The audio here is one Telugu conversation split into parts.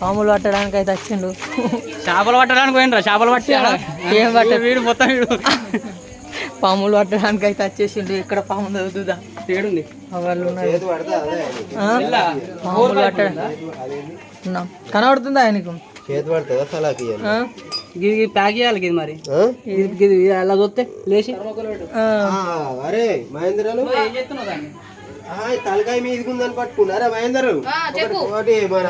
పాములు పట్టడానికి అయితే వచ్చిండు. చేపలు పట్టడానికి పోయినరా చేపలు పట్టి ఏం పట్ట వీడు మొత్తం వీడు. పాములు పట్టడానికి అయితే వచ్చేసిండు. ఇక్కడ పాము చదువుతుందా ఏడుంది? వాళ్ళు పాములు పట్టడం. కనబడుతుందా ఆయనకు? ఇది ప్యాక్ చేయాలి ఇది మరి. అలా చూస్తే లేచి. అరే మహేంద్రలు? తలకాయ మీదకి ఉందని పట్టుకున్నారా మహేందరు? ఒకటి మన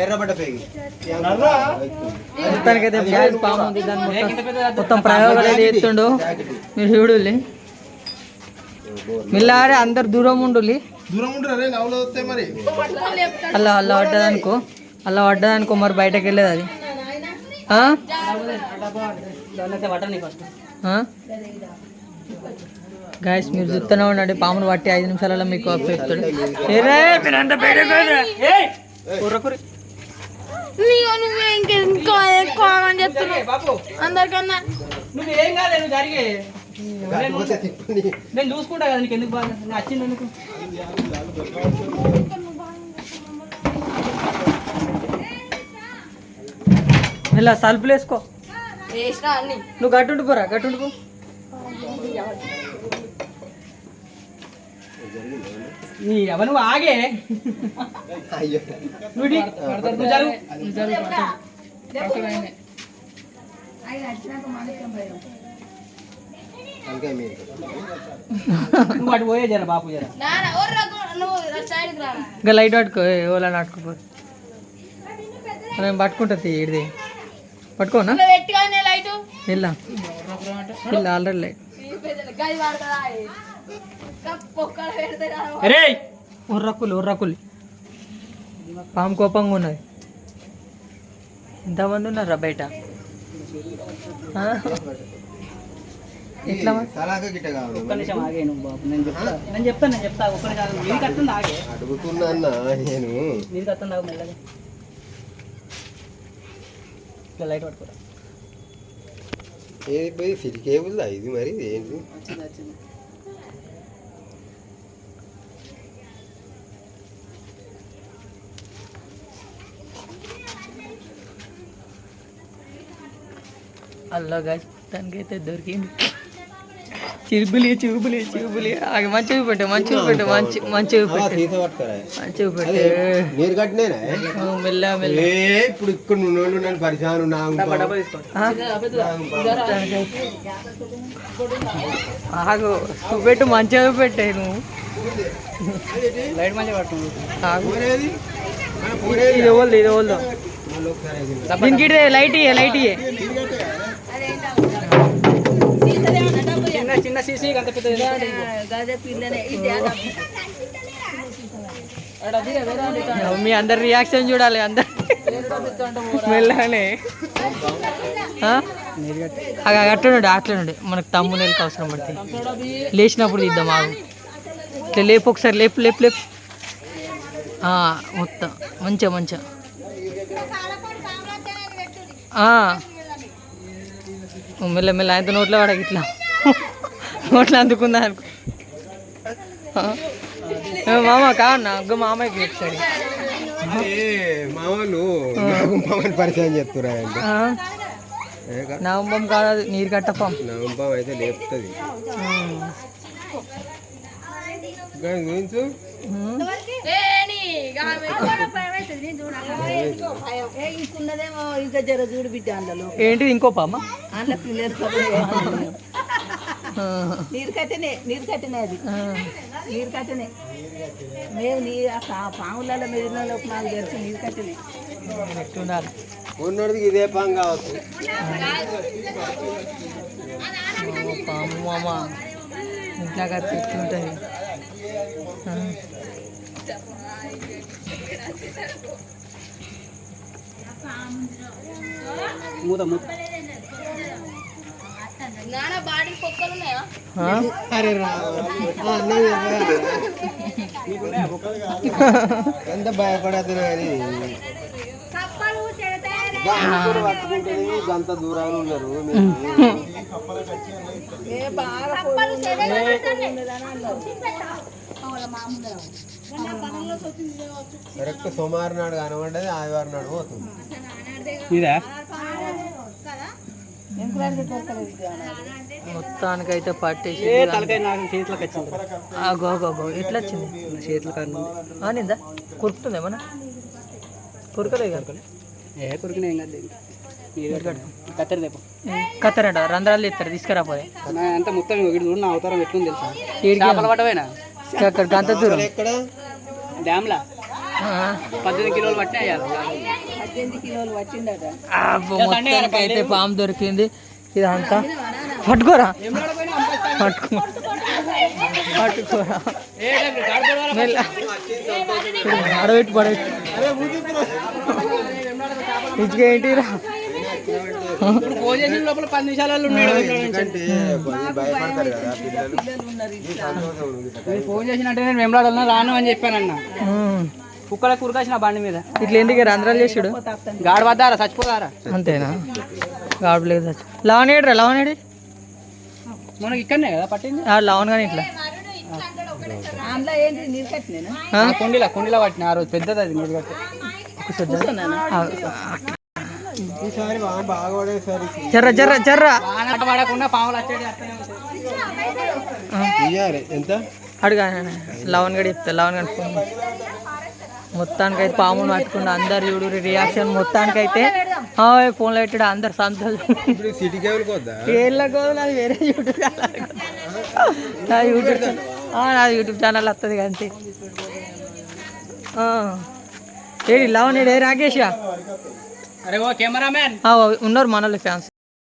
ఎర్రబడ్డ పేగి. మొత్తానికైతే పాము ఉంది మొత్తం. ప్రయోగాలు అయితే చేస్తుండు. మీరు చూడుల్లి మిల్లారే అందరు దూరం ఉండుల్లి దూరం మరి. అలా అలా పడ్డదనుకో. అలా పడ్డదనుకో మరి బయటకు వెళ్ళేది అది. ఫస్ట్ ఆ? గాయస్ మీరు చూస్తూనే ఉండండి. పామును పట్టి ఐదు నిమిషాలలో మీకు అప్పు చెప్తాడు ఏరే, మీరంతా బయటకు రండి. ఉర్రకురి నీకు నువ్వు ఇంకెందుకో ఎక్కువ అని చెప్తున్నావు బాపు అందరికన్నా. నువ్వు ఏం కాదు నువ్వు జరిగే. నేను చూసుకుంటా కదా నీకు ఎందుకు బాగా నేను వచ్చింది ఎందుకు? ఇలా సల్పులు వేసుకో. నువ్వు గట్టుండి పోరా నీ ఎవ నువ్వు ఆగే? అయ్యో. నువ్వు అటు పోయే జర బాపు జర. ఇంకా లైట్ పట్టుకో ఓలా నాటుకోపో. నేను పట్టుకుంటా తీయడిది పట్టుకోనా ఇలా పెట్టుకొని లైట్ ఇలా ఇలా ఆల్రెడీ లైట్ అరే! ఉర్రకులు ఉర్రకులు. పాము కోపంగా ఉన్నది. ఎంతమంది ఉన్నారా బయట? ఆ? ఎట్లా మరి? సలాక గిట్ట కావాలి ఒక్క నిమిషం ఆగే నువ్వు బాబు. నేను చెప్తా నేను చెప్తాను నేను చెప్తా. ఒక్క నిమిషం నీది కత్తుంది ఆగే? అడుగుతున్నా అన్న నేను. నీది కత్తుంది ఆగు మెల్లగా. ఇట్లా లైట్ పట్టుకోరా. ఏది పోయి సిటీ కేబుల్ ఇది మరి ఏంటి? వచ్చింది వచ్చింది. అల్లో గాజ్ దానికైతే దొరికింది. చిరుపులి చూపులి చూపులి ఆగి మంచి చూపెట్టు మంచి చూపెట్టు మంచి మంచి చూపెట్టు మంచి చూపెట్టు నీరు కట్టినేనా మెల్ల మెల్ల. ఇప్పుడు ఇక్కడ నుండి నన్ను పరిశాను? ఆగు చూపెట్టు మంచిగా చూపెట్టే నువ్వు. లైట్ మంచిగా మన ఇది ఓల్దు ఇది ఓల్దు. దీనికి లైట్ ఇయ్యే లైట్ ఇయ్యే. చిన్న చిన్న సీసీ అంత పెద్ద మీ అందరి రియాక్షన్ చూడాలి అందరు. మెల్లనే. అట్లనుండి అట్లనుండి మనకు తమ్ము నెలకి అవసరం పడుతుంది లేచినప్పుడు తీద్దాం ఆగు. ఇట్లా లేపు ఒకసారి లేపు లేపు లేపు. మొత్తం. మంచిగా మంచిగా. మెల్ల మెల్ల ఆయన నోట్లో పడక ఇట్లా. నోట్లో అందుకుందా అనుకో. మామ కావన్నా? ఇంకో మామయ్యకి ఒకసారి ఏ మామూలు పరిచయం కా- నవంబం కాదు అది, నీరు కట్టపం. నవంబం అయితే లేపుతుంది. గురించి. ఇంకున్నదేమో ఇంకా జర చూడు బిడ్డ అందులో. ఏంటిది ఇంకో పామ అందులో పిల్లలు నీరు కట్టనే నీరు కట్టనే అది. నీరు కట్టనే. మేము నీ పాములలో మెదినలోకి నాకు తెలుసు నీరు కట్టనే. ఉన్నోడికి ఇదే పాం కావచ్చు. పాము మామ. ఇంట్లో ఆ. మూత మూత. నాన్న బాడీ పొక్కలు ఉన్నాయా? ఆ? అరే రా. ఎంత అంత దూరాలు ఉన్నారు బాగా కరెక్ట్ సోమవారం నాడు కనబడ్డది ఆదివారం నాడు పోతుంది. మొత్తానికైతే పట్టేసి గో గో గో ఎట్లా వచ్చింది? నా చేతిలో కారణం ఆనిందా? కురుకుతుంది ఏమన్నా? కురకలే కదా ఏ కొరికినా ఏం కాదు. కత్తెర దేపు రంధ్రాలు ఇస్తారు తీసుకురాపోయి నా అంతా మొత్తం ఇక్కడ చూడు నా అవతారం ఎట్లుంది తెలుసా? చేపలు పట్టవేనా? అక్కడ గంత దూరం. ఎక్కడ? డ్యామ్లా? పద్దెనిమిది కిలోలు అయితే పాము దొరికింది. ఇదంతా పట్టుకోరా. పట్టుకో. పట్టుకోరా. అడబెట్టు పడబెట్టు. ఇచ్చుక ఫోన్ చేసిన లోపల పది నిమిషాలలో ఉన్నాడు. ఫోన్ చేసినట్టే నేను వెంబడాలన్నా రాను అని చెప్పానన్న. కుక్కల కురకాసిన బండి మీద. ఇట్లా ఎందుకు రంధ్రాలు చేసాడు? గాడి వద్దారా చచ్చిపోదారా అంతేనా గాడు లేదు లవన్ ఏడ్రా లవన్ ఏడి మనకి ఇక్కడనే కదా పట్టింది? ఆ లవన్ కానీ ఇట్లా. నీరు కుండీలో కుండీలో పట్టిన ఆ రోజు పెద్దది అది నీళ్ళు కట్టి. ఈసారి బాగా బాగా పడేసరి జర్ర జర్ర జర్ర. వానట పడకుండా పాములు వచ్చేది ఎంత? అడుగా లవన్ గడి చెప్తా లవన్ గడి ఫోన్ మొత్తానికి అయితే పామును పట్టుకున్న అందరు చూడు రియాక్షన్ మొత్తానికి అయితే ఫోన్లో పెట్టాడు అందరు సంతోషం. ఏళ్ళకో నాది వేరే యూట్యూబ్ ఛానల్. నా యూట్యూబ్ ఛానల్ నాది యూట్యూబ్ ఛానల్ వస్తుంది అంతే. ఆ. ఏడి లవన్ ఏడే రాకేష్ ఉన్నారు మనోళ్ళు ఫ్యాన్స్